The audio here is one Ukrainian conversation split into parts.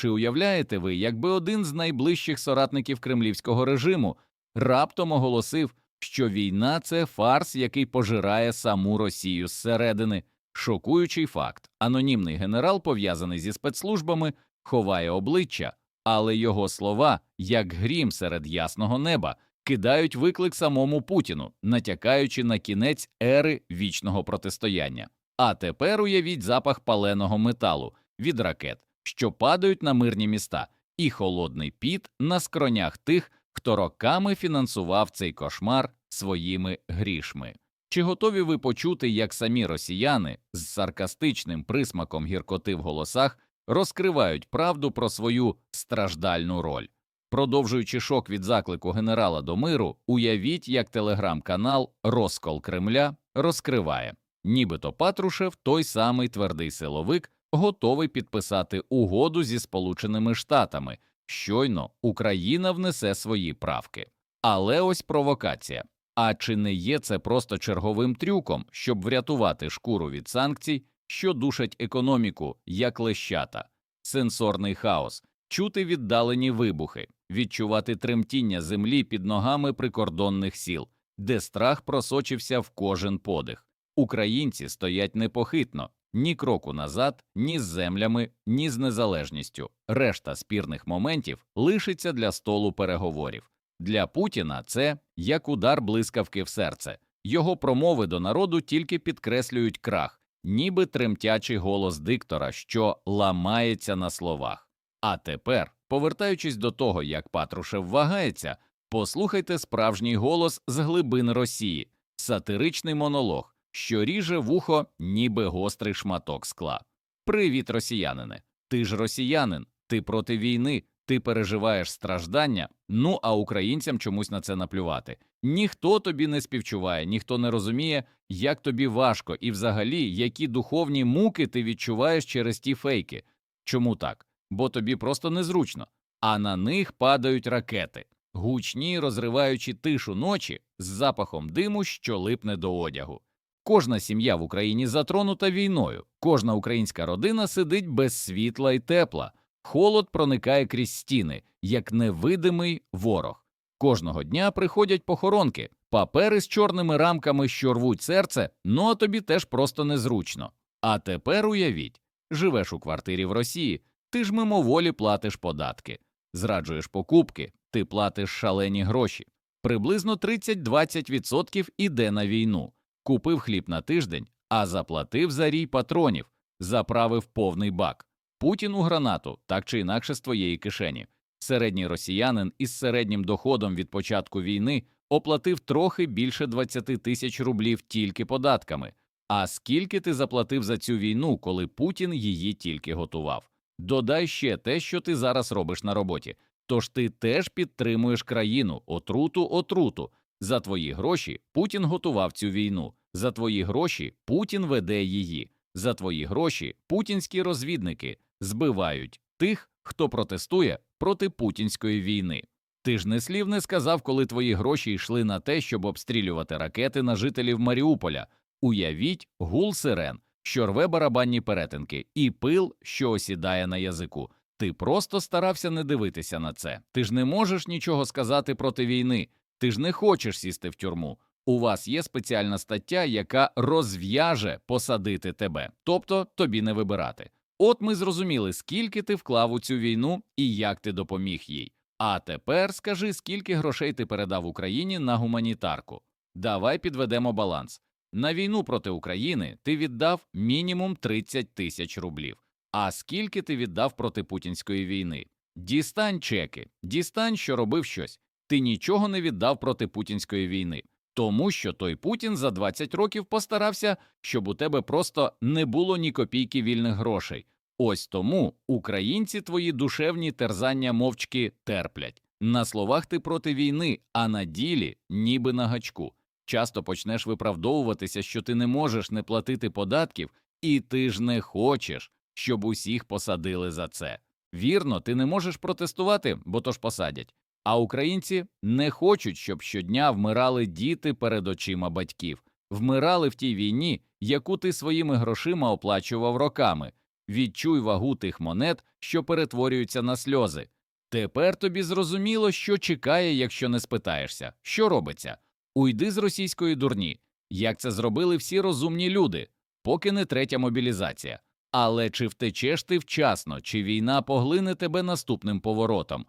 Чи уявляєте ви, якби один з найближчих соратників кремлівського режиму раптом оголосив, що війна це фарс, який пожирає саму Росію зсередини? Шокуючий факт: анонімний генерал, пов'язаний зі спецслужбами, ховає обличчя, але його слова, як грім серед ясного неба, кидають виклик самому Путіну, натякаючи на кінець ери вічного протистояння. А тепер уявіть запах паленого металу від ракет, що падають на мирні міста, і холодний піт на скронях тих, хто роками фінансував цей кошмар своїми грішми. Чи готові ви почути, як самі росіяни з саркастичним присмаком гіркоти в голосах розкривають правду про свою страждальну роль? Продовжуючи шок від заклику генерала до миру, уявіть, як телеграм-канал Розкол Кремля розкриває, нібито Патрушев той самий твердий силовик, готовий підписати угоду зі Сполученими Штатами. Щойно Україна внесе свої правки. Але ось провокація. А чи не є це просто черговим трюком, щоб врятувати шкуру від санкцій, що душать економіку, як лещата, сенсорний хаос, чути віддалені вибухи, відчувати тремтіння землі під ногами прикордонних сіл, де страх просочився в кожен подих. Українці стоять непохитно, ні кроку назад, ні з землями, ні з незалежністю. Решта спірних моментів лишиться для столу переговорів. Для Путіна це як удар блискавки в серце. Його промови до народу тільки підкреслюють крах, ніби тремтячий голос диктора, що ламається на словах. А тепер, повертаючись до того, як Патрушев вагається, послухайте справжній голос з глибин Росії, сатиричний монолог, що ріже вухо, ніби гострий шматок скла. Привіт, росіянине! Ти ж росіянин, ти проти війни, ти переживаєш страждання, ну а українцям чомусь на це наплювати. Ніхто тобі не співчуває, ніхто не розуміє, як тобі важко, і взагалі, які духовні муки ти відчуваєш через ті фейки. Чому так? Бо тобі просто незручно, а на них падають ракети, гучні, розриваючи тишу ночі з запахом диму, що липне до одягу. Кожна сім'я в Україні затронута війною, кожна українська родина сидить без світла і тепла, холод проникає крізь стіни, як невидимий ворог. Кожного дня приходять похоронки, папери з чорними рамками, що рвуть серце, ну а тобі теж просто незручно. А тепер уявіть, живеш у квартирі в Росії, ти ж мимоволі платиш податки, зраджуєш покупки, ти платиш шалені гроші. Приблизно 30-20% іде на війну. Купив хліб на тиждень, а заплатив за рій патронів, заправив повний бак. Путін у гранату, так чи інакше з твоєї кишені. Середній росіянин із середнім доходом від початку війни оплатив трохи більше 20 тисяч рублів тільки податками. А скільки ти заплатив за цю війну, коли Путін її тільки готував? Додай ще те, що ти зараз робиш на роботі. Тож ти теж підтримуєш країну, отруту, отруту. За твої гроші Путін готував цю війну. За твої гроші Путін веде її. За твої гроші путінські розвідники збивають тих, хто протестує проти путінської війни. Ти ж не слів не сказав, коли твої гроші йшли на те, щоб обстрілювати ракети на жителів Маріуполя. Уявіть гул сирен, що рве барабанні перетинки, і пил, що осідає на язику. Ти просто старався не дивитися на це. Ти ж не можеш нічого сказати проти війни. Ти ж не хочеш сісти в тюрму. У вас є спеціальна стаття, яка розв'яже посадити тебе, тобто тобі не вибирати. От ми зрозуміли, скільки ти вклав у цю війну і як ти допоміг їй. А тепер скажи, скільки грошей ти передав Україні на гуманітарку. Давай підведемо баланс. На війну проти України ти віддав мінімум 30 тисяч рублів. А скільки ти віддав проти путінської війни? Дістань чеки, дістань, що робив щось. Ти нічого не віддав проти путінської війни, тому що той Путін за 20 років постарався, щоб у тебе просто не було ні копійки вільних грошей. Ось тому українці твої душевні терзання мовчки терплять. На словах ти проти війни, а на ділі ніби на гачку. Часто почнеш виправдовуватися, що ти не можеш не платити податків, і ти ж не хочеш, щоб усіх посадили за це. Вірно, ти не можеш протестувати, бо то ж посадять. А українці не хочуть, щоб щодня вмирали діти перед очима батьків, вмирали в тій війні, яку ти своїми грошима оплачував роками. Відчуй вагу тих монет, що перетворюються на сльози. Тепер тобі зрозуміло, що чекає, якщо не спитаєшся, що робиться. Уйди з російської дурні, як це зробили всі розумні люди, поки не третя мобілізація. Але чи втечеш ти вчасно, чи війна поглине тебе наступним поворотом?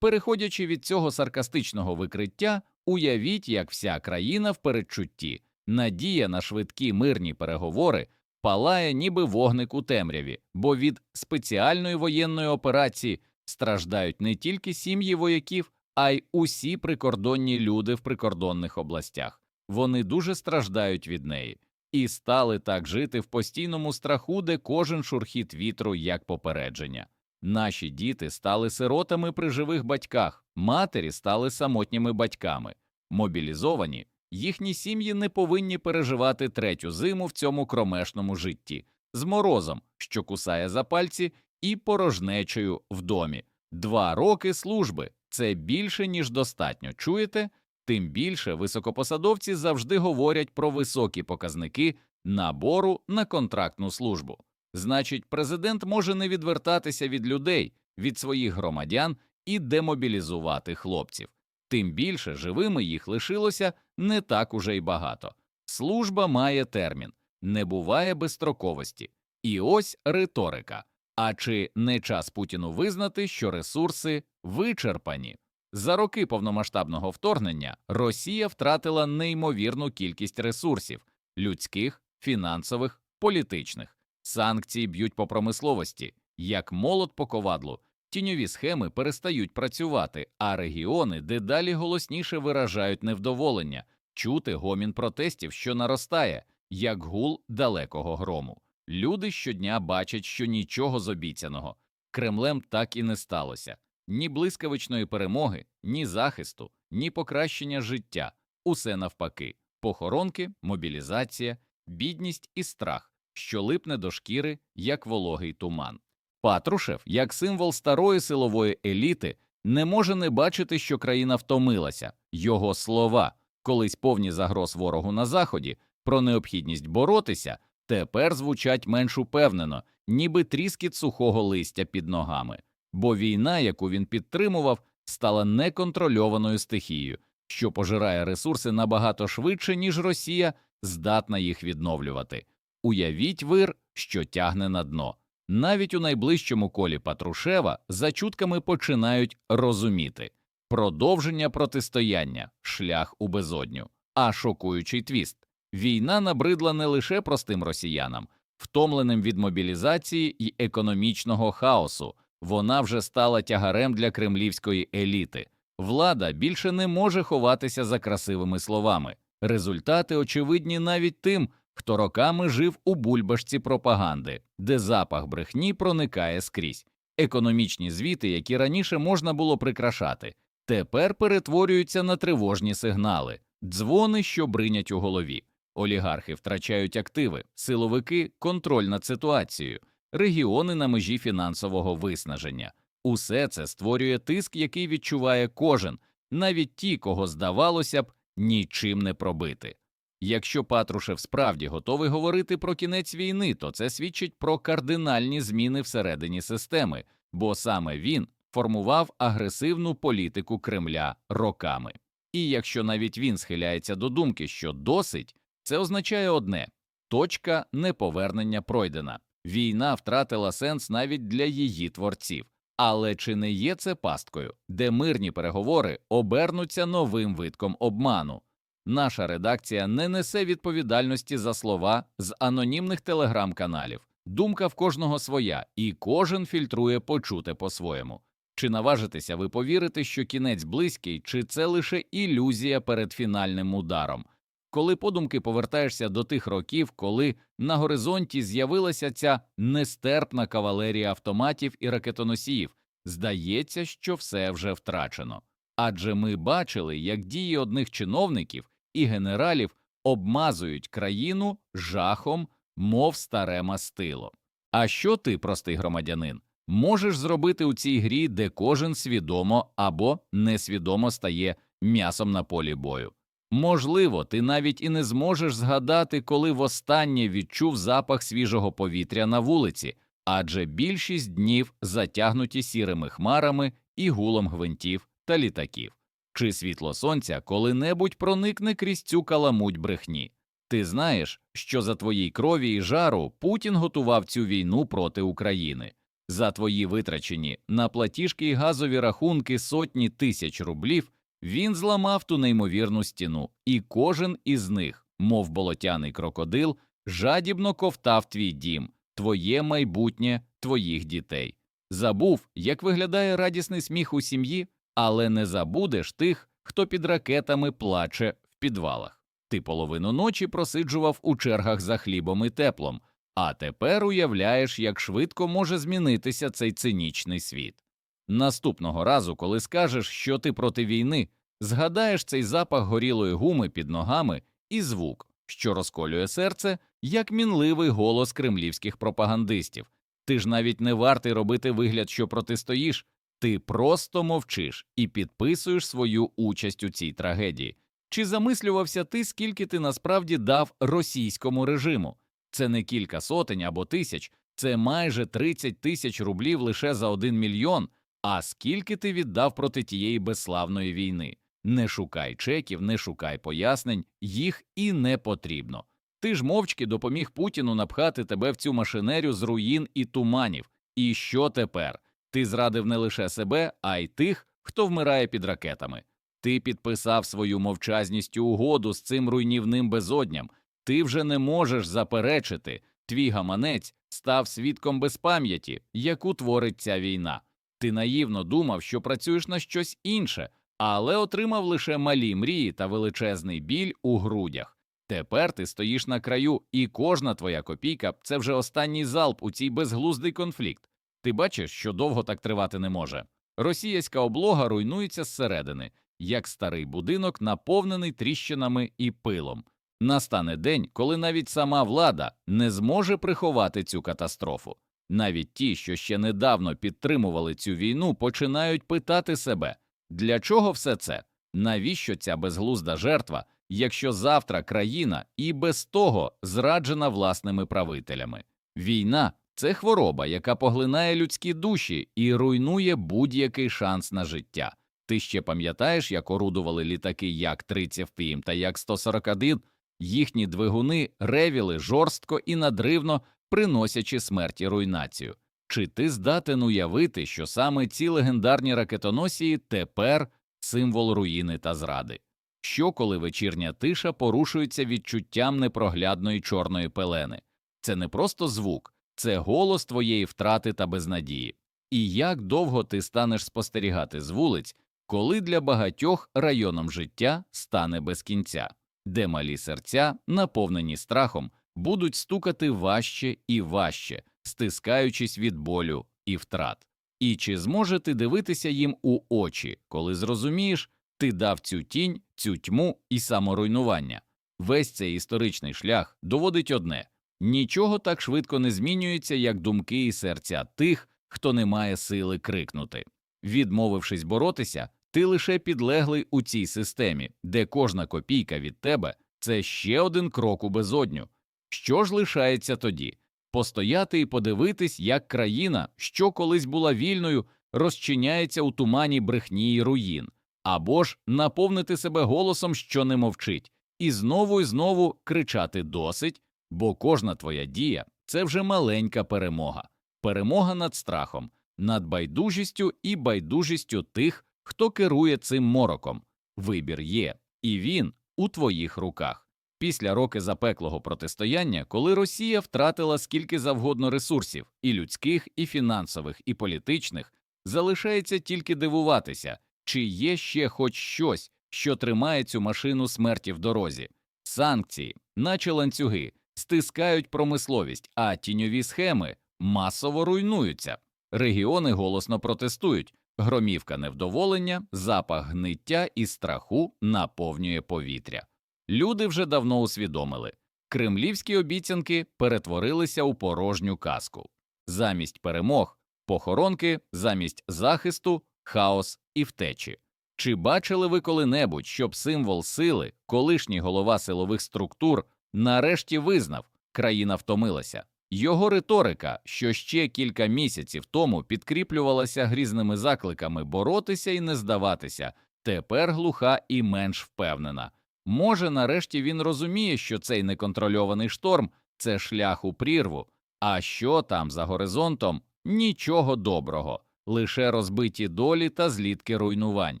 Переходячи від цього саркастичного викриття, уявіть, як вся країна в передчутті, надія на швидкі мирні переговори палає ніби вогник у темряві, бо від спеціальної воєнної операції страждають не тільки сім'ї вояків, а й усі прикордонні люди в прикордонних областях. Вони дуже страждають від неї і стали так жити в постійному страху, де кожен шурхіт вітру як попередження. Наші діти стали сиротами при живих батьках, матері стали самотніми батьками. Мобілізовані, їхні сім'ї не повинні переживати третю зиму в цьому кромешному житті з морозом, що кусає за пальці, і порожнечею в домі. Два роки служби це більше ніж достатньо. Чуєте? Тим більше високопосадовці завжди говорять про високі показники набору на контрактну службу. Значить, президент може не відвертатися від людей, від своїх громадян і демобілізувати хлопців. Тим більше живими їх лишилося не так уже й багато. Служба має термін, не буває безстроковості. І ось риторика. А чи не час Путіну визнати, що ресурси вичерпані? За роки повномасштабного вторгнення Росія втратила неймовірну кількість ресурсів людських, фінансових, політичних. Санкції б'ють по промисловості, як молот по ковадлу. Тіньові схеми перестають працювати, а регіони дедалі голосніше виражають невдоволення, чути гомін протестів, що наростає, як гул далекого грому. Люди щодня бачать, що нічого з обіцяного Кремлем так і не сталося ні блискавичної перемоги, ні захисту, ні покращення життя. Усе навпаки, похоронки, мобілізація, бідність і страх, що липне до шкіри, як вологий туман. Патрушев, як символ старої силової еліти, не може не бачити, що країна втомилася. Його слова, колись повні загроз ворогу на заході, про необхідність боротися, тепер звучать менш упевнено, ніби тріскіт сухого листя під ногами. Бо війна, яку він підтримував, стала неконтрольованою стихією, що пожирає ресурси набагато швидше, ніж Росія здатна їх відновлювати. Уявіть вир, що тягне на дно. Навіть у найближчому колі Патрушева за чутками починають розуміти продовження протистояння, шлях у безодню, а шокуючий твіст. Війна набридла не лише простим росіянам, втомленим від мобілізації і економічного хаосу, вона вже стала тягарем для кремлівської еліти. Влада більше не може ховатися за красивими словами. Результати очевидні навіть тим, хто роками жив у бульбашці пропаганди, де запах брехні проникає скрізь. Економічні звіти, які раніше можна було прикрашати, тепер перетворюються на тривожні сигнали, дзвони, що бринять у голові. Олігархи втрачають активи, силовики контроль над ситуацією, регіони на межі фінансового виснаження. Усе це створює тиск, який відчуває кожен, навіть ті, кого здавалося б, нічим не пробити. Якщо Патрушев справді готовий говорити про кінець війни, то це свідчить про кардинальні зміни всередині системи, бо саме він формував агресивну політику Кремля роками. І якщо навіть він схиляється до думки, що досить, це означає одне точка неповернення пройдена. Війна втратила сенс навіть для її творців. Але чи не є це пасткою, де мирні переговори обернуться новим витком обману? Наша редакція не несе відповідальності за слова з анонімних телеграм-каналів. Думка в кожного своя, і кожен фільтрує почуте по-своєму. Чи наважитеся ви повірити, що кінець близький, чи це лише ілюзія перед фінальним ударом? Коли подумки повертаєшся до тих років, коли на горизонті з'явилася ця нестерпна кавалерія автоматів і ракетоносіїв, здається, що все вже втрачено. Адже ми бачили, як дії одних чиновників і генералів обмазують країну жахом, мов старе мастило. А що ти, простий громадянин, можеш зробити у цій грі, де кожен свідомо або несвідомо стає м'ясом на полі бою? Можливо, ти навіть і не зможеш згадати, коли востаннє відчув запах свіжого повітря на вулиці, адже більшість днів затягнуті сірими хмарами і гулом гвинтів та літаків. Чи світло сонця коли-небудь проникне крізь цю каламуть брехні? Ти знаєш, що за твоїй крові і жару Путін готував цю війну проти України. За твої витрачені на платіжки і газові рахунки сотні тисяч рублів він зламав ту неймовірну стіну, і кожен із них, мов болотяний крокодил, жадібно ковтав твій дім, твоє майбутнє, твоїх дітей. Забув, як виглядає радісний сміх у сім'ї, але не забудеш тих, хто під ракетами плаче в підвалах. Ти половину ночі просиджував у чергах за хлібом і теплом, а тепер уявляєш, як швидко може змінитися цей цинічний світ. Наступного разу, коли скажеш, що ти проти війни, згадаєш цей запах горілої гуми під ногами і звук, що розколює серце, як мінливий голос кремлівських пропагандистів. Ти ж навіть не вартий робити вигляд, що протистоїш, ти просто мовчиш і підписуєш свою участь у цій трагедії. Чи замислювався ти, скільки ти насправді дав російському режиму? Це не кілька сотень або тисяч, це майже 30 тисяч рублів лише за один мільйон. А скільки ти віддав проти тієї безславної війни? Не шукай чеків, не шукай пояснень, їх і не потрібно. Ти ж мовчки допоміг Путіну напхати тебе в цю машинерю з руїн і туманів. І що тепер? Ти зрадив не лише себе, а й тих, хто вмирає під ракетами. Ти підписав свою мовчазністю угоду з цим руйнівним безодням. Ти вже не можеш заперечити. Твій гаманець став свідком безпам'яті, яку творить ця війна. Ти наївно думав, що працюєш на щось інше, але отримав лише малі мрії та величезний біль у грудях. Тепер ти стоїш на краю, і кожна твоя копійка це вже останній залп у цій безглуздий конфлікт. Ти бачиш, що довго так тривати не може. Російська облога руйнується зсередини, як старий будинок, наповнений тріщинами і пилом. Настане день, коли навіть сама влада не зможе приховати цю катастрофу. Навіть ті, що ще недавно підтримували цю війну, починають питати себе, для чого все це? Навіщо ця безглузда жертва, якщо завтра країна і без того зраджена власними правителями? Війна це хвороба, яка поглинає людські душі і руйнує будь-який шанс на життя. Ти ще пам'ятаєш, як орудували літаки як 30 ПІМ та як 141? Їхні двигуни ревіли жорстко і надривно, приносячи смерть і руйнацію. Чи ти здатен уявити, що саме ці легендарні ракетоносії тепер символ руїни та зради? Що коли вечірня тиша порушується відчуттям непроглядної чорної пелени? Це не просто звук, це голос твоєї втрати та безнадії. І як довго ти станеш спостерігати з вулиць, коли для багатьох районом життя стане без кінця, де малі серця, наповнені страхом, будуть стукати важче і важче, стискаючись від болю і втрат. І чи зможете дивитися їм у очі, коли зрозумієш, ти дав цю тінь, цю тьму і саморуйнування? Весь цей історичний шлях доводить одне нічого так швидко не змінюється, як думки і серця тих, хто не має сили крикнути. Відмовившись боротися, ти лише підлеглий у цій системі, де кожна копійка від тебе це ще один крок у безодню. Що ж лишається тоді? Постояти і подивитись, як країна, що колись була вільною, розчиняється у тумані брехні й руїн, або ж наповнити себе голосом, що не мовчить, і знову і знову кричати досить, бо кожна твоя дія це вже маленька перемога, перемога над страхом, над байдужістю і байдужістю тих, хто керує цим мороком. Вибір є, і він у твоїх руках. Після роки запеклого протистояння, коли Росія втратила скільки завгодно ресурсів і людських, і фінансових, і політичних, залишається тільки дивуватися, чи є ще хоч щось, що тримає цю машину смерті в дорозі. Санкції, наче ланцюги, стискають промисловість, а тіньові схеми масово руйнуються. Регіони голосно протестують. Громівка невдоволення, запах гниття і страху наповнює повітря. Люди вже давно усвідомили кремлівські обіцянки перетворилися у порожню казку. Замість перемог, похоронки, замість захисту, хаос і втечі. Чи бачили ви коли-небудь, щоб символ сили, колишній голова силових структур, нарешті визнав, країна втомилася, Його риторика, що ще кілька місяців тому підкріплювалася грізними закликами боротися і не здаватися, тепер глуха і менш впевнена. Може, нарешті він розуміє, що цей неконтрольований шторм це шлях у прірву, а що там за горизонтом нічого доброго, лише розбиті долі та злітки руйнувань.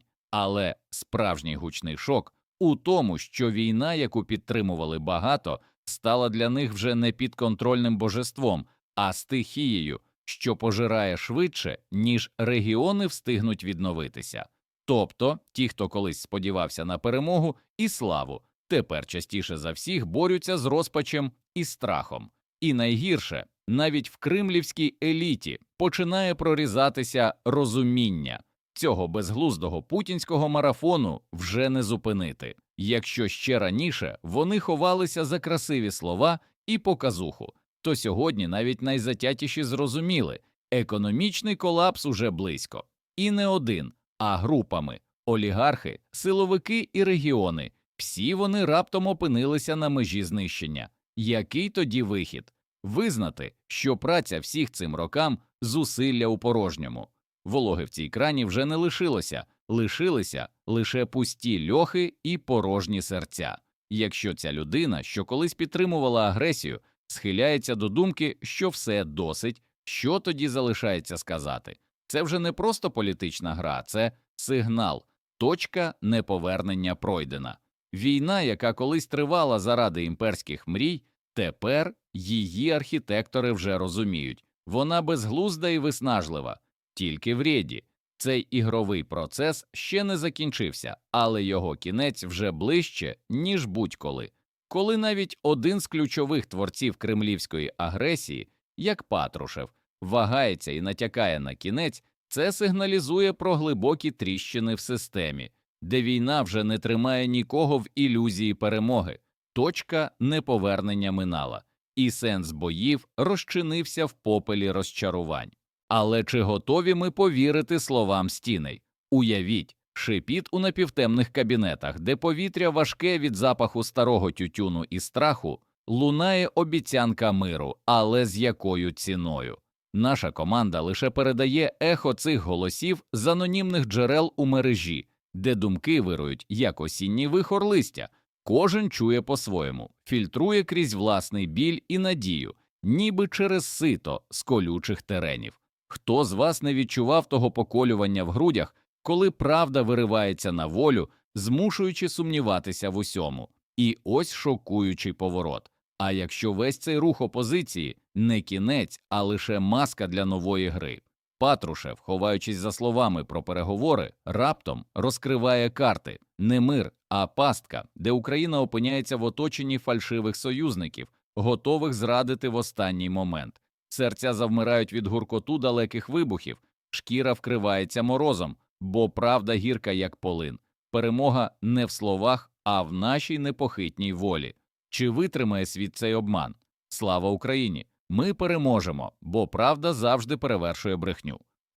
Але справжній гучний шок у тому, що війна, яку підтримували багато, стала для них вже не підконтрольним божеством, а стихією, що пожирає швидше, ніж регіони встигнуть відновитися. Тобто ті, хто колись сподівався на перемогу і славу, тепер частіше за всіх борються з розпачем і страхом. І найгірше, навіть в кремлівській еліті починає прорізатися розуміння цього безглуздого путінського марафону вже не зупинити, якщо ще раніше вони ховалися за красиві слова і показуху, то сьогодні навіть найзатятіші зрозуміли економічний колапс уже близько, і не один, а групами олігархи, силовики і регіони. Всі вони раптом опинилися на межі знищення. Який тоді вихід? Визнати, що праця всіх цим рокам зусилля у порожньому. Вологи в цій крані вже не лишилося, лишилися лише пусті льохи і порожні серця. Якщо ця людина, що колись підтримувала агресію, схиляється до думки, що все досить, що тоді залишається сказати? Це вже не просто політична гра, це сигнал, точка неповернення пройдена. Війна, яка колись тривала заради імперських мрій, тепер її архітектори вже розуміють вона безглузда і виснажлива, тільки в рєді. Цей ігровий процес ще не закінчився, але його кінець вже ближче, ніж будь-коли. Коли навіть один з ключових творців кремлівської агресії, як Патрушев, вагається і натякає на кінець, це сигналізує про глибокі тріщини в системі, де війна вже не тримає нікого в ілюзії перемоги, точка неповернення минала, і сенс боїв розчинився в попелі розчарувань. Але чи готові ми повірити словам стіней? Уявіть, шипіт у напівтемних кабінетах, де повітря важке від запаху старого тютюну і страху, лунає обіцянка миру, але з якою ціною? Наша команда лише передає ехо цих голосів з анонімних джерел у мережі, де думки вирують як осінній вихор листя. Кожен чує по-своєму, фільтрує крізь власний біль і надію, ніби через сито з колючих теренів. Хто з вас не відчував того поколювання в грудях, коли правда виривається на волю, змушуючи сумніватися в усьому? І ось шокуючий поворот. А якщо весь цей рух опозиції не кінець, а лише маска для нової гри. Патрушев, ховаючись за словами про переговори, раптом розкриває карти не мир, а пастка, де Україна опиняється в оточенні фальшивих союзників, готових зрадити в останній момент. Серця завмирають від гуркоту далеких вибухів, шкіра вкривається морозом, бо правда гірка, як полин. Перемога не в словах, а в нашій непохитній волі. Чи витримає світ цей обман? Слава Україні! Ми переможемо, бо правда завжди перевершує брехню.